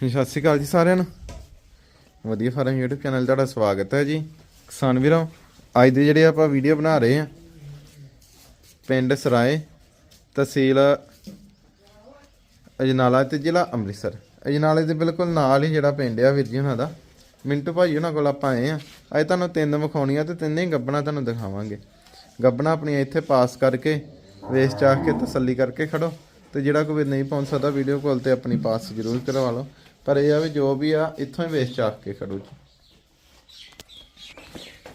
ਸਤਿ ਸ਼੍ਰੀ ਅਕਾਲ ਜੀ ਸਾਰਿਆਂ ਨੂੰ। ਵਧੀਆ ਫਾਰਮ YouTube ਚੈਨਲ ਤੁਹਾਡਾ ਸਵਾਗਤ ਹੈ ਜੀ। ਕਿਸਾਨ ਵੀਰੋ, ਅੱਜ ਦੇ ਜਿਹੜੇ ਆਪਾਂ ਵੀਡੀਓ ਬਣਾ ਰਹੇ ਆ ਪਿੰਡ ਸਰਾਏ, ਤਹਿਸੀਲ ਅਜਨਾਲਾ ਤੇ ਜ਼ਿਲ੍ਹਾ ਅੰਮ੍ਰਿਤਸਰ। ਅਜਨਾਲੇ ਦੇ ਬਿਲਕੁਲ ਨਾਲ ਹੀ ਜਿਹੜਾ ਪਿੰਡ ਆ ਵੀਰ ਜੀ ਉਹਨਾਂ ਦਾ। ਮਿੰਟੂ ਭਾਈ ਉਹਨਾਂ ਕੋਲ ਆਪਾਂ ਆਏ ਆ ਅੱਜ ਤੁਹਾਨੂੰ ਤਿੰਨ ਵਿਖਾਉਣੀਆਂ ਤੇ ਤਿੰਨੇ ਗੱਬਣਾ ਤੁਹਾਨੂੰ ਦਿਖਾਵਾਂਗੇ। ਗੱਬਣਾ ਆਪਣੀਆਂ ਇੱਥੇ ਪਾਸ ਕਰਕੇ ਵੇਸ ਚਾਹ ਕੇ ਤਸੱਲੀ ਕਰਕੇ ਖੜੋ। ਤੇ ਜਿਹੜਾ ਕੋਈ ਨਹੀਂ ਪਹੁੰਚ ਸਕਦਾ ਵੀਡੀਓ ਕਾਲ ਤੇ ਆਪਣੀ ਪਾਸ ਜ਼ਰੂਰ ਕਰਵਾ ਲਓ। ਪਰ ਇਹ ਆ ਵੀ ਜੋ ਵੀ ਆ ਇੱਥੋਂ ਹੀ ਵੇਸ ਚਾਹ ਕੇ ਖੜੋ ਜੀ।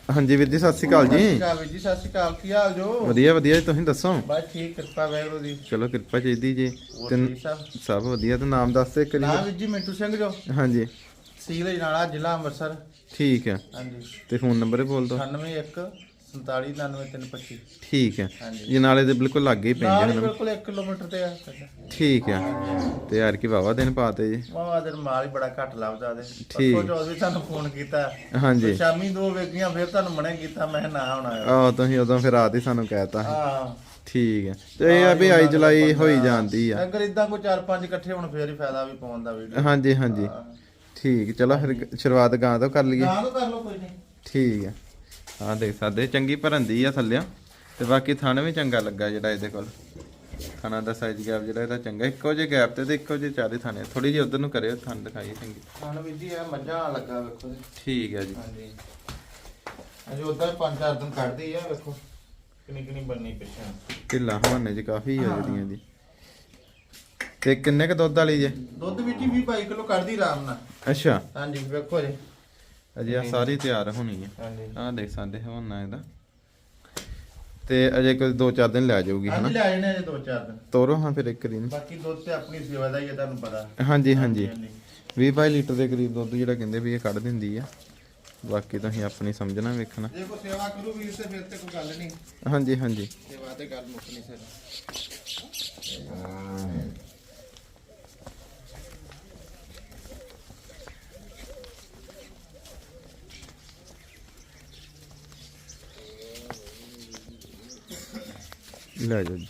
ਹਾਂਜੀ ਵੀਰ ਜੀ ਸਤਿ ਸ਼੍ਰੀ ਅਕਾਲ ਸਤਿ ਸ਼੍ਰੀ ਜੀ ਅਕਾਲ ਵੀਰ ਜੀ ਸਤਿ ਸ਼੍ਰੀ ਅਕਾਲ ਕੀ ਹਾਲ ਜੋ? ਵਧੀਆ ਵਧੀਆ ਜੀ ਤੁਸੀਂ ਦੱਸੋ? ਬਸ ਠੀਕ ਕਿਰਪਾ ਵੈਗਰੂ ਦੀ ਚਲੋ ਕਿਰਪਾ ਚਾਹੀਦੀ ਜੀ। ਹੋਰ ਤਿੰਨ ਠੀਕ ਸਭ? ਸਭ ਵਧੀਆ ਤੇ ਨਾਮ ਦੱਸ ਦੇ ਕਰੀ ਨਾਮ ਵੀਰ ਜੀ ਮਿੰਟੂ ਸਿੰਘ ਜੋ। ਹਾਂਜੀ। ਸੀਲ ਜਨਾਲਾ ਜ਼ਿਲ੍ਹਾ ਅੰਮ੍ਰਿਤਸਰ। ਠੀਕ ਹੈ ਹਾਂਜੀ। ਤੇ ਫੋਨ ਨੰਬਰ ਬੋਲ ਦਿਓ। 91 47 99325 ਠੀਕ ਹੈ। ਜੀ ਨਾਲੇ ਦੇ ਬਿਲਕੁਲ ਲਾਗੇ ਹੀ ਨਾਲ ਪੈਂਦੇ ਹੀ ਹਨ ਬਿਲਕੁਲ 1 ਕਿਲੋਮੀਟਰ ਤੇ ਆ ਸਾਡਾ ਠੀਕ ਹੈ। ਤੇ ਯਾਰ ਕੀ ਵਾਵਾ ਦਿਨ ਪਾਤੇ ਜੀ। ਵਾਵਾ ਦਿਨ ਮਾਲ ਹੀ ਬੜਾ ਘੱਟ ਲੱਭਦਾ ਦੇ ਪਰਸੋਂ ਚੌਥ ਵੀ ਤੁਹਾਨੂੰ ਫੋਨ ਕੀਤਾ। ਹਾਂਜੀ। ਤੇ ਸ਼ਾਮੀ ਦੋ ਵੇਗੀਆਂ ਫਿਰ ਤੁਹਾਨੂੰ ਮਨੇ ਕੀਤਾ ਮੈਂ ਨਾ ਹੋਣਾ ਆਹ ਤੁਸੀਂ ਉਦੋਂ ਫਿਰ ਰਾਤ ਹੀ ਸਾਨੂੰ ਕਹਿਤਾ ਹਾਂ। ਠੀਕ ਹੈ। ਤੇ ਇਹ ਆ ਵੀ ਆਈ ਜੁਲਾਈ ਹੋਈ ਜਾਂਦੀ ਆ। ਅਗਰ ਇਦਾਂ ਕੋਈ ਚਾਰ ਪੰਜ ਇਕੱਠੇ ਹੁਣ ਫੇਰ ਹੀ ਫਾਇਦਾ ਵੀ ਪਾਉਣ ਦਾ ਵੀਡੀਓ। ਹਾਂਜੀ ਹਾਂਜੀ। ਠੀਕ ਚਲੋ ਫਿਰ ਸ਼ੁਰੂਆਤ ਗਾਂ ਤੋਂ ਕਰ ਲਈਏ। ਨਾ ਤਾਂ ਕਰ ਲਓ ਕੋਈ ਨਹੀਂ। ਠੀਕ ਹੈ। ਆਹ ਦੇਖ ਸਕਦੇ ਚੰਗੀ ਭਰੰਦੀ ਆ ਥੱਲਿਓ। ਤੇ ਬਾਕੀ ਥਣ ਵੀ ਚੰਗਾ ਲੱਗਾ ਜਿਹੜਾ ਇਹਦੇ ਕੋਲ। ਥਣਾ ਦਾ ਸਾਈਜ਼ ਗੈਪ ਜਿਹੜਾ ਇਹਦਾ ਚੰਗਾ। ਇੱਕੋ ਜਿਹੇ ਗੈਪ ਤੇ ਤੇ ਇੱਕੋ ਜਿਹੇ ਚਾਰੇ ਥਾਣੇ ਥੋੜੀ ਜਿਹੀ ਉਧਰ ਨੂੰ ਕਰਿਓ ਥਣ ਦਿਖਾਈਏ ਚੰਗੀ। ਸਾਨੂੰ ਵੀਰ ਜੀ ਇਹ ਮੱਝਾਂ ਲੱਗਾ ਵੇਖੋ ਜੀ। ਠੀਕ ਹੈ ਜੀ। ਹਾਂਜੀ। ਅਜੇ ਉਦਾਂ ਪੰਜ ਚਾਰ ਦਿਨ ਕੱਢਦੀ ਆ ਵੇਖੋ। ਕਿੰਨੀ ਕਿੰਨੀ ਬੰਨੀ ਪਿੱਛੇ। ਢਿੱਲਾ ਹਵਾਨੇ ਚ ਕਾਫੀ ਆ ਜਿਹੜੀਆਂ ਦੀ ਤੇ ਕਿੰਨੇ ਕ ਦੁੱਧ ਵਾਲੀ ਜੇ? ਦੁੱਧ ਵਿੱਚ 20 22 ਕਿਲੋ ਕੱਢਦੀ ਆਰਾਮ ਨਾਲ। ਅੱਛਾ। ਹਾਂਜੀ ਵੇਖੋ ਜੀ। ਅਜੇ ਆ ਸਾਰੀ ਤਿਆਰ ਹੋਣੀ ਹੈ। ਹਾਂਜੀ। ਆਹ ਦੇਖ ਸਕਦੇ ਹਵਾਨਾ ਇਹਦਾ। ਤੇ ਅਜੇ ਕੋਈ 2-4 ਦਿਨ ਲੈ ਜਾਊਗੀ ਹਾਂਜੀ ਹਨਾ? ਲੈ ਜਾਣੇ ਅਜੇ ਦੋ ਚਾਰ ਦਿਨ। ਤੋਰੋ ਹਾਂ ਫਿਰ ਇੱਕ ਦਿਨ। ਬਾਕੀ ਦੁੱਧ ਤੇ ਆਪਣੀ ਸੇਵਾ ਦਾ ਹੀ ਹੈ ਤੁਹਾਨੂੰ ਪਤਾ। ਹਾਂਜੀ ਹਾਂਜੀ। 20 22 ਲੀਟਰ ਦੇ ਕਰੀਬ ਦੁੱਧ ਜਿਹੜਾ ਕਹਿੰਦੇ ਵੀ ਇਹ ਕੱਢ ਦਿੰਦੀ ਆ। ਬਾਕੀ ਤੁਸੀਂ ਆਪਣੀ ਸਮਝਣਾ ਵੇਖਣਾ। ਜੇ ਕੋਈ ਸੇਵਾ ਕਰੂ ਵੀਰ ਤੇ ਫਿਰ ਤੇ ਕੋਈ ਗੱਲ ਨਹੀਂ। ਹਾਂਜੀ ਹਾਂਜੀ। ਸੇਵਾ ਤੇ ਗੱਲ ਮੁੱਕਣੀ ਸਿਰ ਲੈ ਜਾਓ ਜੀ।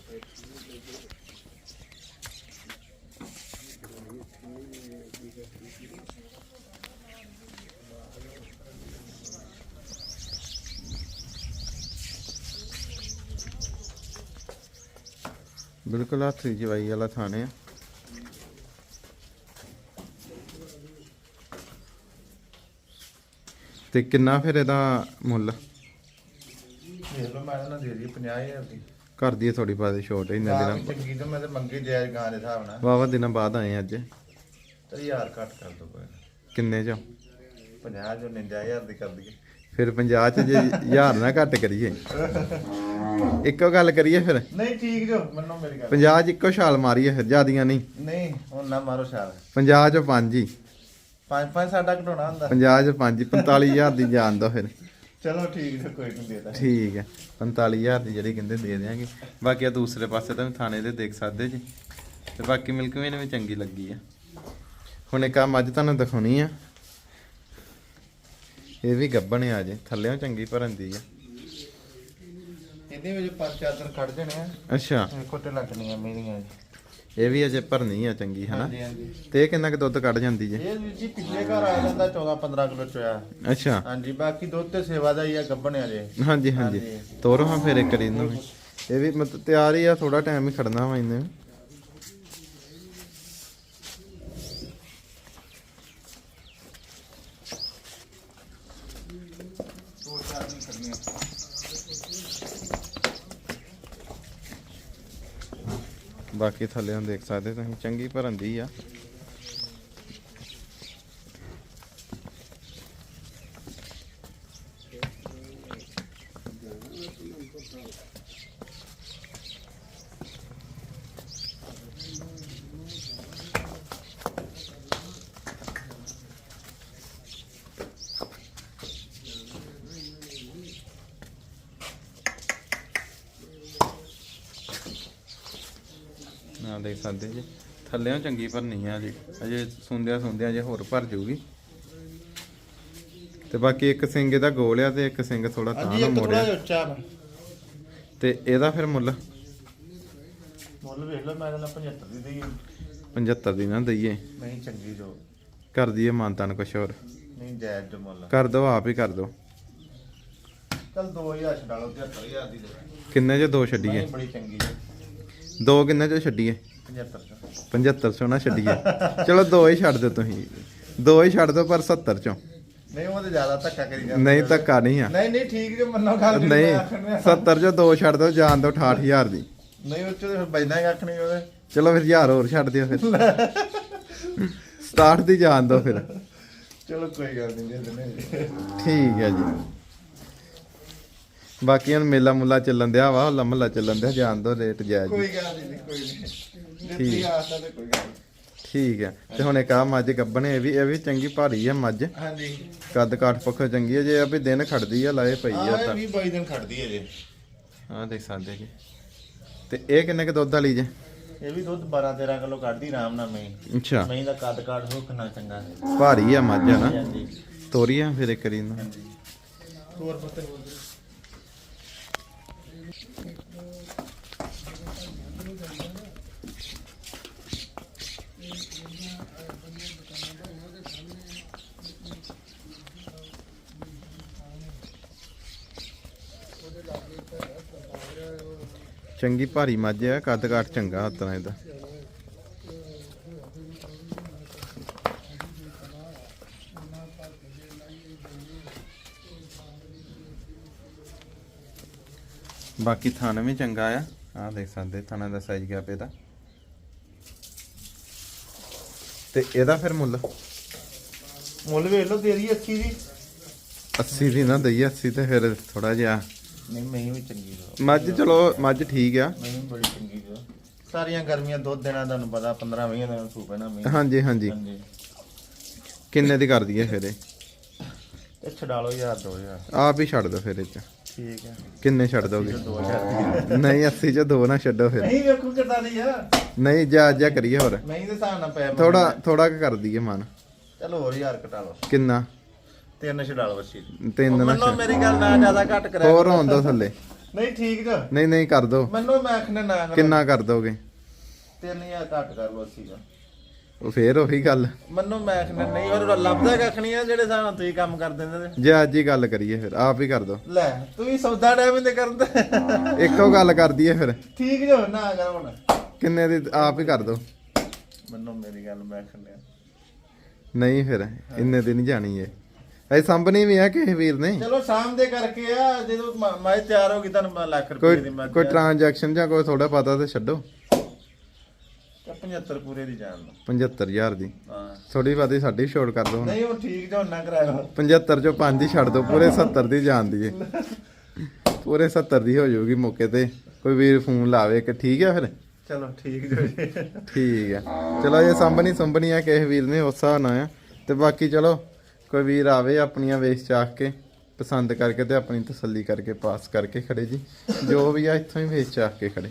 ਬਿਲਕੁਲ ਹੱਥੀ ਜਵਾਈ ਵਾਲਾ ਥਾਣੇ ਆ। ਤੇ ਕਿੰਨਾ ਫਿਰ ਇਹਦਾ ਮੁੱਲ? ਦੇਖ ਲਓ, ਮੈਂ ਇਹਨਾਂ ਦੇ ਰਹੀ 50000 ਦੀ। ਘਰ ਦੀ ਥੋੜੀ ਬਾਤ ਛੋਟ ਇੰਨੇ ਗਾਂ ਦਿਨਾਂ ਚੰਗੀ ਤਾਂ ਮੈਂ ਤੇ ਮੰਗੀ ਜਾਇਜ਼ ਗਾਂ ਦੇ ਹਿਸਾਬ ਨਾਲ। ਵਾਵਾ ਦਿਨਾਂ ਬਾਅਦ ਆਏ ਅੱਜ। ਤੇ ਯਾਰ ਘੱਟ ਕਰ ਦੋ ਕੋਈ ਕਿੰਨੇ ਚ? 50 ਜੋ 99000 ਦੀ ਕਰ ਦਈਏ। ਫਿਰ 50 ਚ ਜੇ ਹਜ਼ਾਰ ਨਾ ਘੱਟ ਕਰੀਏ। ਇੱਕੋ ਗੱਲ ਕਰੀਏ ਫਿਰ। ਨਹੀਂ ਠੀਕ ਜੋ ਮੰਨੋ ਮੇਰੀ ਗੱਲ। 50 ਚ ਇੱਕੋ ਛਾਲ ਮਾਰੀਏ ਫਿਰ ਜਿਆਦੀਆਂ ਨਹੀਂ। ਨਹੀਂ ਹੁਣ ਨਾ ਮਾਰੋ ਛਾਲ। 50 ਚ 5 ਹੀ। ਪੰਜ ਪੰਜ ਸਾਡਾ ਘਟਾਉਣਾ ਹੁੰਦਾ। 50 ਚ 5 45000 ਦੀ ਜਾਣ ਦੋ ਫਿਰ। ਚਲੋ ਠੀਕ ਹੈ ਕੋਈ ਨਹੀਂ ਦੇਦਾ ਠੀਕ ਹੈ 45000 ਦੀ ਜਿਹੜੀ ਕਹਿੰਦੇ ਦੇ ਦਿਆਂਗੇ। ਬਾਕੀ ਆ ਦੂਸਰੇ ਪਾਸੇ ਤਾਂ ਥਾਣੇ ਦੇ ਦੇਖ ਸਕਦੇ ਜੀ। ਤੇ ਬਾਕੀ ਮਿਲਕਵੇਂ ਵੀ ਚੰਗੀ ਲੱਗੀ ਆ। ਹੁਣ ਇੱਕ ਆ ਮੱਝ ਤੁਹਾਨੂੰ ਦਿਖਾਉਣੀ ਆ। ਇਹ ਵੀ ਗੱਬਣ ਆ ਜੇ ਥੱਲੇੋਂ ਚੰਗੀ ਭਰਨ ਦੀ ਆ। ਇਹਦੇ ਵਿੱਚ ਪੰਜ ਕੱਢ ਦੇਣੇ ਆ। ਅੱਛਾ। ਤੇ ਲੱਗਣੀਆਂ ਮੇਰੀਆਂ ਜੀ। ਇਹ ਵੀ ਅਜੇ ਭਰਨੀ ਆ ਚੰਗੀ ਹਨਾ? ਹਾਂਜੀ ਹਾਂਜੀ। ਤੇ ਇਹ ਕਿੰਨਾ ਕੁ ਦੁੱਧ ਕੱਢ ਜਾਂਦੀ ਜੇ? ਇਹ ਵੀਰ ਜੀ ਪਿਛਲੇ ਘਰ ਆ ਜਾਂਦਾ 14 15 ਕਿਲੋ ਚੋਇਆ। ਅੱਛਾ। ਹਾਂਜੀ ਬਾਕੀ ਦੁੱਧ ਤੇ ਸੇਵਾ ਦਾ ਹੀ ਆ ਗੱਬਣਿਆ ਜੇ। ਹਾਂਜੀ ਹਾਂਜੀ। ਤੋਰੋ ਹਾਂ ਫਿਰ ਇੱਕ ਇਹਨੂੰ ਵੀ। ਇਹ ਵੀ ਮਤਲਬ ਤਿਆਰ ਹੀ ਆ ਥੋੜਾ ਟਾਈਮ ਹੀ ਖੜਨਾ ਵਾ ਇਹਨੇ। ਬਾਕੀ ਥੱਲੇ ਹੁਣ ਦੇਖ ਸਕਦੇ ਤੁਸੀਂ ਚੰਗੀ ਭਰਨ ਦੀ ਆ। ਦੇਖ ਸਕਦੇ ਜੀ। ਥੱਲੇੋਂ ਚੰਗੀ ਭਰਨੀ ਆ ਜੀ। ਅਜੇ ਸੁੰਦਿਆ ਸੁੰਦਿਆ ਜੇ ਹੋਰ ਭਰ ਜਾਊਗੀ ਤੇ ਬਾਕੀ ਇੱਕ ਸਿੰਘ ਇਹਦਾ ਗੋਲ ਆ ਤੇ ਇੱਕ ਸਿੰਘ ਥੋੜਾ ਤਾਂ ਨੂੰ ਮੋੜਿਆ। ਤੇ ਇਹਦਾ ਫਿਰ ਮੁੱਲ? ਮੁੱਲ ਵੇਖ ਲਓ ਮੈਂ ਕਹਿੰਦਾ 75 ਦੀ ਦੇਈ 75 ਦੀ ਨਾ ਦਈਏ। ਨਹੀਂ ਚੰਗੀ ਜੋ ਕਰ ਦਈਏ ਮਾਨਤਾਨ ਕੁਛ ਹੋਰ। ਨਹੀਂ ਜਾਇਜ਼ ਜੋ ਮੁੱਲ ਕਰ ਦੋ ਆਪ ਹੀ ਕਰ ਦੋ। ਚਲ 2000 ਛਡਾ ਲਓ 73000 ਦੀ ਦੇ। ਕਿੰਨੇ ਚ ਦੋ ਛੱਡੀਏ? ਬੜੀ ਚੰਗੀ ਦੋ ਕਿੰਨੇ ਚ ਛੱਡੀਏ? 75 ਚੋਂ। 7500 ਨਾ ਛੱਡੀਏ। ਚਲੋ ਦੋ ਹੀ ਛੱਡ ਦਿਓ ਤੁਸੀਂ। ਦੋ ਹੀ ਛੱਡ ਦਿਓ ਪਰ 70 ਚੋਂ। ਨਹੀਂ ਉਹ ਤੇ ਜ਼ਿਆਦਾ ਧੱਕਾ ਕਰੀ ਜਾਂਦਾ ਨਹੀਂ ਧੱਕਾ ਨਹੀਂ ਆ। ਨਹੀਂ ਨਹੀਂ ਠੀਕ ਜੇ ਮੰਨੋ ਗੱਲ ਜਿਹੜੀ ਨਹੀਂ ਮੈਂ ਆਖਣ ਡਿਆ। 70 ਚੋਂ ਦੋ ਛੱਡ ਦਿਓ ਜਾਣ ਦਿਓ 68000 ਦੀ। ਨਹੀਂ ਉਹ ਚ ਤੇ ਫਿਰ ਬੈਠਣਾ ਹੀ ਕੱਖ ਨਹੀਂ ਉਹਦੇ। ਚਲੋ ਫਿਰ 1000 ਹੋਰ ਛੱਡ ਦਿਓ ਫਿਰ। 67 ਦੀ ਜਾਣ ਦਿਓ ਫਿਰ। ਚਲੋ ਕੋਈ ਗੱਲ ਨਹੀਂ ਦੇ ਦਿੰਦੇ ਠੀਕ ਹੈ ਜੀ। ਬਾਕੀ ਹੁਣ ਮੇਲਾ ਮੁੱਲਾ ਚੱਲਣ ਦਿਆ ਵਾ ਹੱਲਾ ਮਹੱਲਾ ਚੱਲਣ ਦਿਆ ਜਾਣ ਦੋ ਰੇਟ ਜਾਇਜ਼ ਕੋਈ ਗੱਲ ਨਹੀਂ ਕੋਈ ਨਹੀਂ ਦਿੱਤੀ ਆਸਾ ਤੇ ਕੋਈ ਗੱਲ ਨੀ। ਠੀਕ ਹੈ। ਤੇ ਹੁਣ ਇੱਕ ਆ ਮੱਝ ਗੱਬਣੇ ਇਹ ਵੀ ਇਹ ਵੀ ਚੰਗੀ ਭਾਰੀ ਆ ਮੱਝ। ਹਾਂਜੀ। ਕੱਦ ਕਾਠ ਪੱਖੋਂ ਚੰਗੀ ਹੈ ਜੇ ਆ ਵੀ ਦਿਨ ਖੜਦੀ ਆ ਲਾਏ ਪਈ ਆ ਤਾਂ। 20 22 ਦਿਨ ਖੜਦੀ ਹੈ ਜੇ। ਹਾਂ ਦੇਖ ਸਕਦੇ ਜੀ। ਤੇ ਇਹ ਕਿੰਨੇ ਕ ਦੁੱਧ ਵਾਲੀ ਜੇ? ਇਹ ਵੀ ਦੁੱਧ 12 13 ਕਿਲੋ ਕੱਢਦੀ ਆਰਾਮ ਨਾਲ ਮੈਂ ਅੱਛਾ। ਮੈਂ ਦਾ ਕੱਦ ਕਾਠ ਹੋ ਕਿੰਨਾ ਚੰਗਾ ਹੈ ਭਾਰੀ ਆ ਮੱਝ ਨਾ? ਹਾਂਜੀ ਤੋਰੀ ਆ ਫਿਰ ਇੱਕ ਨੂੰ। ਹੋਰ ਪਤਾ ਚੰਗੀ ਭਾਰੀ ਮੱਝ ਆ ਕੱਦ ਕਾਠ ਚੰਗਾ ਹੱਥਾਂ ਇਹਦਾ। ਬਾਕੀ ਥਣ ਵੀ ਚੰਗਾ ਆ। ਆ ਦੇਖ ਸਕਦੇ ਥਣਾ ਦਾ ਸਾਈਜ਼ ਗਿਆ ਪੇ ਦਾ ਤੇ ਇਹਦਾ ਫਿਰ ਮੁੱਲ? ਮੁੱਲ ਵੇਖ ਲਓ ਤੇਰੀ 80 ਦੀ। 80 ਦੀ ਨਾ ਦਈ 80 ਤੇ ਫਿਰ ਥੋੜਾ ਜਿਹਾ। ਨਹੀਂ ਮੈਂ ਵੀ ਚੰਗੀ ਦੋ। ਮੱਝ ਚਲੋ ਮੱਝ ਠੀਕ ਆ। ਮੈਂ ਵੀ ਬੜੀ ਚੰਗੀ ਦੋ। ਸਾਰੀਆਂ ਗਰਮੀਆਂ ਦੁੱਧ ਦੇਣਾ ਤੁਹਾਨੂੰ ਪਤਾ 15 20 ਦਿਨ ਸੂ ਪੈਣਾ ਮੈਂ ਹਾਂਜੀ ਹਾਂਜੀ। ਹਾਂਜੀ। ਕਿੰਨੇ ਦੀ ਕਰ ਦਈਏ ਫਿਰ ਇਹ? ਤੇ ਛਡਾ ਲਓ ਯਾਰ 2000 ਆਪ ਹੀ ਛੱਡ ਦੋ ਫਿਰ ਇਹ ਚ। ਠੀਕ ਹੈ। ਕਿੰਨੇ ਛੱਡ ਦੋਗੇ? 2000 ਨਹੀਂ 80 ਚ ਦੋ ਨਾ ਛੱਡੋ ਫਿਰ। ਨਹੀਂ ਵੇਖੋ ਕਿੱਦਾਂ ਦੀ ਆ। ਨਹੀਂ ਜਾ ਜਾ ਕਰੀਏ ਹੋਰ। ਮੈਂ ਦੇ ਹਿਸਾਬ ਨਾਲ ਪੈ ਥੋੜਾ ਥੋੜਾ ਕੁ ਕਰ ਦਈਏ ਮਨ। ਚਲੋ ਹੋਰ ਯਾਰ ਘਟਾ ਲਓ। ਕਿੰਨਾ? ਤਿੰਨ ਛਡਾ ਲਓ ਬੱਚੀ। ਤਿੰਨ ਨਾ ਮੰਨੋ ਮੇਰੀ ਗੱਲ ਨਾ ਜ਼ਿਆਦਾ ਘੱਟ ਕਰਿਆ ਹੋਰ ਹੋਣ ਦੋ ਥੱਲੇ। ਨਹੀਂ ਠੀਕ ਜੋ ਨਹੀਂ ਨਹੀਂ ਕਰ ਦੋ। ਮੰਨੋ ਮੈਂ ਆਖਣੇ ਨਾ। ਕਿੰਨਾ ਕਰ ਦੋਗੇ? ਤਿੰਨ ਹਜ਼ਾਰ ਘੱਟ ਕਰ ਲਓ ਅੱਸੀ ਦਾ। ਉਹ ਫੇਰ ਉਹੀ ਗੱਲ। ਮੰਨੋ ਮੈਂ ਆਖਣੇ ਨਹੀਂ ਹੋਰ ਲੱਭਦਾ ਕੱਖ ਨਹੀਂ ਆ ਜਿਹੜੇ ਨਾਲ ਤੁਸੀਂ ਕੰਮ ਕਰ ਦਿੰਦੇ ਨੇ। ਜੇ ਅੱਜ ਹੀ ਗੱਲ ਕਰੀਏ ਫਿਰ ਆਪ ਹੀ ਕਰ ਦੋ। ਲੈ ਤੁਸੀਂ ਸੌਦਾ ਟਾਈਮ ਦੇ ਕਰਦੇ ਇੱਕੋ ਗੱਲ ਕਰ ਦਈਏ ਫਿਰ। ਠੀਕ ਜੋ ਨਾ ਕਰ ਹੁਣ। ਕਿੰਨੇ ਦੀ ਆਪ ਹੀ ਕਰ ਦੋ। ਮੰਨੋ ਮੇਰੀ ਗੱਲ ਮੈਂ ਆਖਣੇ ਨਹੀਂ ਫਿਰ ਇੰਨੇ ਦੀ ਨਹੀਂ ਜਾਣੀ ਇਹ ਐ ਸੰਭਣੀ ਵੀ ਆ ਕਿਸੇ ਵੀਰ ਨੇ। ਚਲੋ ਸ਼ਾਮ ਦੇ ਕਰਕੇ ਆ ਜਦੋਂ ਮ- ਤਿਆਰ ਹੋ ਗਈ ਤੁਹਾਨੂੰ ਲੱਖ ਰੁਪਏ ਦੀ ਕੋਈ ਮੈਂ ਕੋਈ ਟ੍ਰਾਂਜੈਕਸ਼ਨ ਜਾਂ ਕੋਈ ਥੋੜਾ ਪਤਾ ਤੇ ਛੱਡੋ। 75 ਪੂਰੇ ਦੀ ਜਾਣ ਦੋ 75000 ਦੀ। ਹਾਂ। ਥੋੜੀ ਬਾਤੀ ਸਾਡੀ ਛੋੜ ਕਰ ਦੋ ਹੁਣ। ਨਹੀਂ ਉਹ ਠੀਕ ਜੋ ਨਾ ਕਰਾਇਓ 75 ਚੋਂ 5 ਹੀ ਛੱਡ ਦੋ ਪੂਰੇ 70 ਦੀ ਜਾਣ ਦੀ ਏ। ਪੂਰੇ 70 ਦੀ ਹੋ ਜਾਊਗੀ ਮੌਕੇ ਤੇ। ਕੋਈ ਵੀਰ ਫੋਨ ਲਾਵੇ ਕਿ ਠੀਕ ਹੈ ਫਿਰ? ਚਲੋ ਠੀਕ ਜੋ ਜੀ। ਠੀਕ ਹੈ ਚਲੋ ਇਹ ਸੰਭਣੀ ਸੰਭਣੀ ਆ ਕਿਸੇ ਵੀਰ ਨੇ ਉਸ ਨਾਲ ਆ। ਤੇ ਬਾਕੀ ਚਲੋ ਕੋਈ ਵੀਰ ਆਵੇ ਆਪਣੀਆਂ ਵੇਚ ਚਾਖ ਕੇ ਪਸੰਦ ਕਰਕੇ ਤੇ ਆਪਣੀ ਤਸੱਲੀ ਕਰਕੇ ਪਾਸ ਕਰਕੇ ਖੜੇ ਜੀ। ਜੋ ਵੀ ਆ ਇੱਥੋਂ ਹੀ ਵੇਚ ਚਾਖ ਕੇ ਖੜੇ।